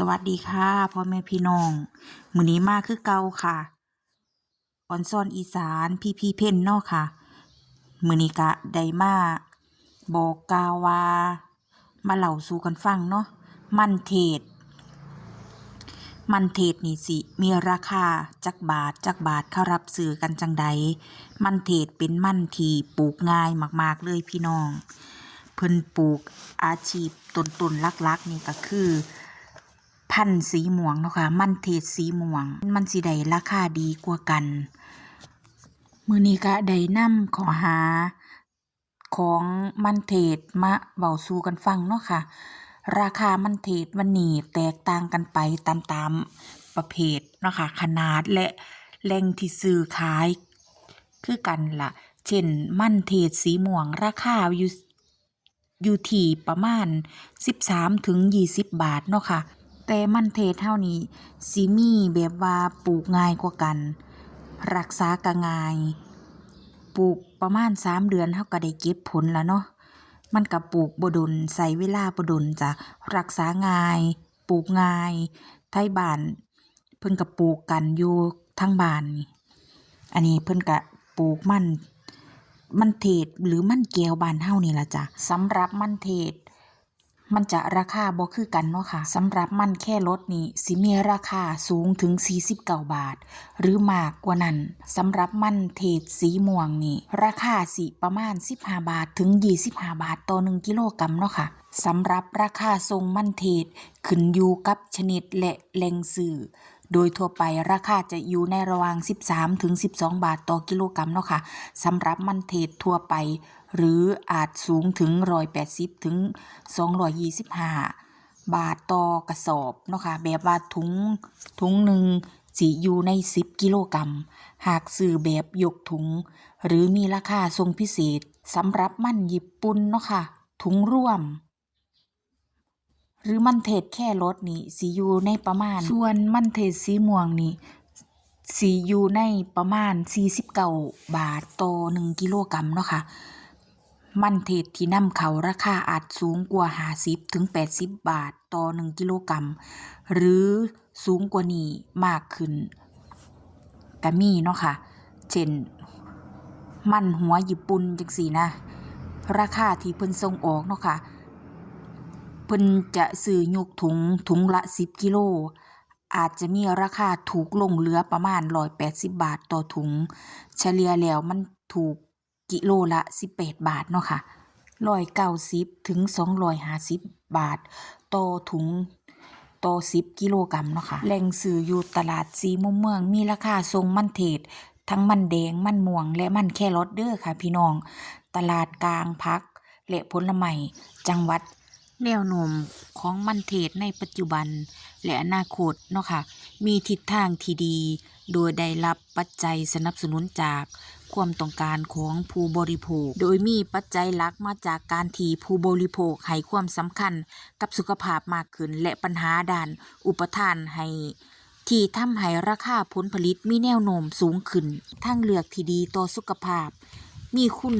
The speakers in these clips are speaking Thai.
สวัสดีค่ะพ่อแม่พี่น้องมื้อนี้มาคือเก่าค่ะออนซอนอีสานพี่พี่เพ่นเนาะค่ะมื้อนี้ก็ได้มาบอกกาวามาเล่าสู่กันฟังเนาะมันเทศ มันเทศนี่สิ มีราคาจักบาทจักบาทเขารับซื้อกันจังใดมันเทศเป็นมันที่ปลูกง่ายมาก ๆ เลยพี่น้อง เพิ่นปลูกอาชีพต้นๆลักๆ นี่ก็คือ พันธุ์สีม่วงเนาะค่ะมันเทศสีม่วง มันสิได้ราคาดีกว่ากัน มือนี้ก็ได้นำขอหาของมันเทศมาเว้าสู่กันฟังเนาะค่ะ ราคามันเทศวันนี้แตกต่างกันไปตามตามประเภทเนาะค่ะขนาดและแหล่งที่ซื้อขายคือกันล่ะ เช่นมันเทศสีม่วง ราคาอยู่อยู่ที่ประมาณ 13ถึง20 บาทเนาะค่ะ แต่มันเทศเท่านี้สิมีแบบว่าปลูกง่ายกว่ากัน รักษาก็ง่าย ปลูกประมาณ3เดือนเฮาก็ได้เก็บผลแล้วเนาะมันก็ปลูกบดนใช้เวลาบ่ดนจ้ะรักษาง่าย ปลูกง่าย ไทบ้าน เพิ่นก็ปลูกกันอยู่ทางบ้านนี่อันนี้เพิ่นก็ปลูกมันมันเทศหรือมันแก้วบานเฮานี่ละจ้ะสำหรับมันเทศ มันจะราคาบ่คือกันเนาะค่ะสำหรับมันแค่รถนี่สิมีราคาสูงถึง 49 บาท หรือมากกว่านั้นสำหรับมันเทศสีม่วงนี่ราคาสิประมาณ 15 บาทถึง 25 บาทต่อ1กิโลกรัมเนาะค่ะสำหรับราคาทรงมันเทศขึ้นอยู่กับชนิดและแหล่งสื่อ โดยทั่วไปราคาจะอยู่ในระหว่าง 13 ถึง 12 บาทต่อกิโลกรัมเนาะค่ะสำหรับมันเทศทั่วไป หรืออาจสูงถึง 180 ถึง 225 บาทต่อกระสอบเนาะค่ะแบบว่าถุงถุงหนึ่งสิอยู่ใน 10 กิโลกรัม หากซื้อแบบยกถุง หรือมีราคาทรงพิเศษสำหรับมันญี่ปุ่นเนาะค่ะถุงร่วม หรือมันเทศแค่รสนี่สิอยู่ในประมาณ ส่วนมันเทศสีม่วงนี่สิอยู่ในประมาณ 49 บาทต่อ1กิโลกรัมเนาะค่ะมันเทศที่นำเขาราคาอาจสูงกว่า 50ถึง80 บาทต่อ 1 กิโลกรัม หรือสูงกว่านี้มากขึ้นก็มีเนาะค่ะ เช่น มันหัวญี่ปุ่นจังซี่นะ ราคาที่เพิ่นส่งออกเนาะค่ะ เพิ่นจะซื้อยกถุงถุงละ10กิโล อาจจะมีราคาถูกลงเหลือประมาณ180บาทต่อถุง เฉลี่ยแล้วมันถูกกิโลละ18บาทเนาะค่ะ190ถึง250บาทต่อถุงต่อ10กิโลกรัมเนาะค่ะแหล่งซื้ออยู่ตลาดสีมุมเมืองมีราคาทรงมันเทศ ทั้งมันแดงมันม่วง และมันแครอทเด้อค่ะ พี่น้อง ตลาดกลางผักและผลไม้จังหวัด แนวโน้มของมันเทศในปัจจุบัน และอนาคตเนาะค่ะ มีทิศทางที่ดี โดยได้รับปัจจัยสนับสนุนจากความต้องการของผู้บริโภค โดยมีปัจจัยหลักมาจากการที่ผู้บริโภคให้ความสำคัญกับสุขภาพมากขึ้น และปัญหาด้านอุปทานให้ที่ทำให้ราคาผลผลิตมีแนวโน้มสูงขึ้น ทางเลือกที่ดีต่อสุขภาพ มีคุณ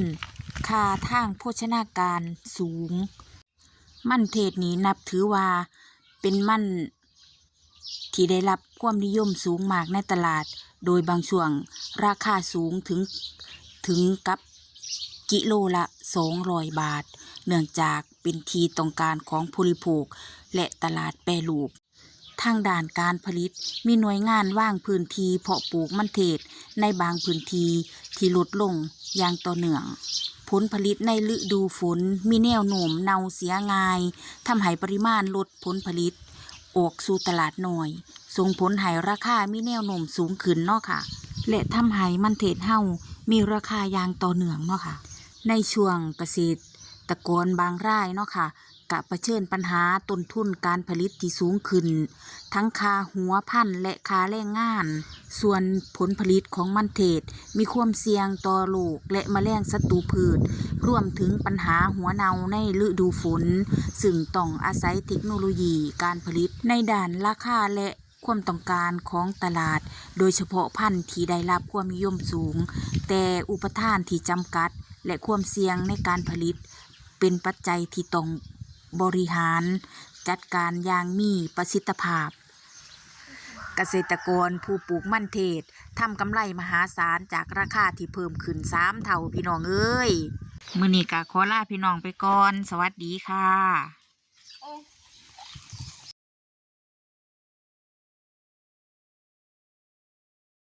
ค่าทางโภชนาการสูง มันเทศนี้นับถือว่าเป็นมันที่ได้รับความนิยมสูงมากในตลาด โดยบางช่วงราคาสูงถึงถึงกับกิโลละ 200 บาท เนื่องจากเป็นทีต้องการของผู้บริโภคและตลาดแปรรูป ทางด้านการผลิตมีหน่วยงานว่างพื้นที่เพาะปลูกมันเทศในบางพื้นที่ที่ลดลงอย่างต่อเนื่อง ผลผลิตในฤดูฝนมีแนวโน้มเน่าเสียง่ายทำให้ปริมาณลดผลผลิต ออกสู่ตลาดน้อย ส่งผลให้ราคามีแนวโน้มสูงขึ้นเนาะค่ะ และทำให้มันเทศเฮามีราคายางต่อเนื่องเนาะค่ะ ในช่วงเกษตรตะกนบางรายเนาะค่ะ กะเผชิญปัญหาต้นทุนการผลิตที่สูงขึ้น ทั้งค่าหัวพันธุ์และค่าแรงงาน ส่วนผลผลิตของมันเทศมีความเสี่ยงต่อโรคและแมลงศัตรูพืช รวมถึงปัญหาหัวเนาในฤดูฝน ซึ่งต้องอาศัยเทคโนโลยีการผลิตในด้านราคาและความต้องการของตลาด โดยเฉพาะพันธุ์ที่ได้รับความนิยมสูง แต่อุปทานที่จำกัด และความเสี่ยงในการผลิต เป็นปัจจัยที่ต้อง บริหาร จัดการอย่างมีประสิทธิภาพ เกษตรกรผู้ปลูกมันเทศทำกำไรมหาศาลจากราคาที่เพิ่มขึ้นสามเท่าพี่น้องเอ้ย มือนี้กะขอลาพี่น้องไปก่อน สวัสดีค่ะ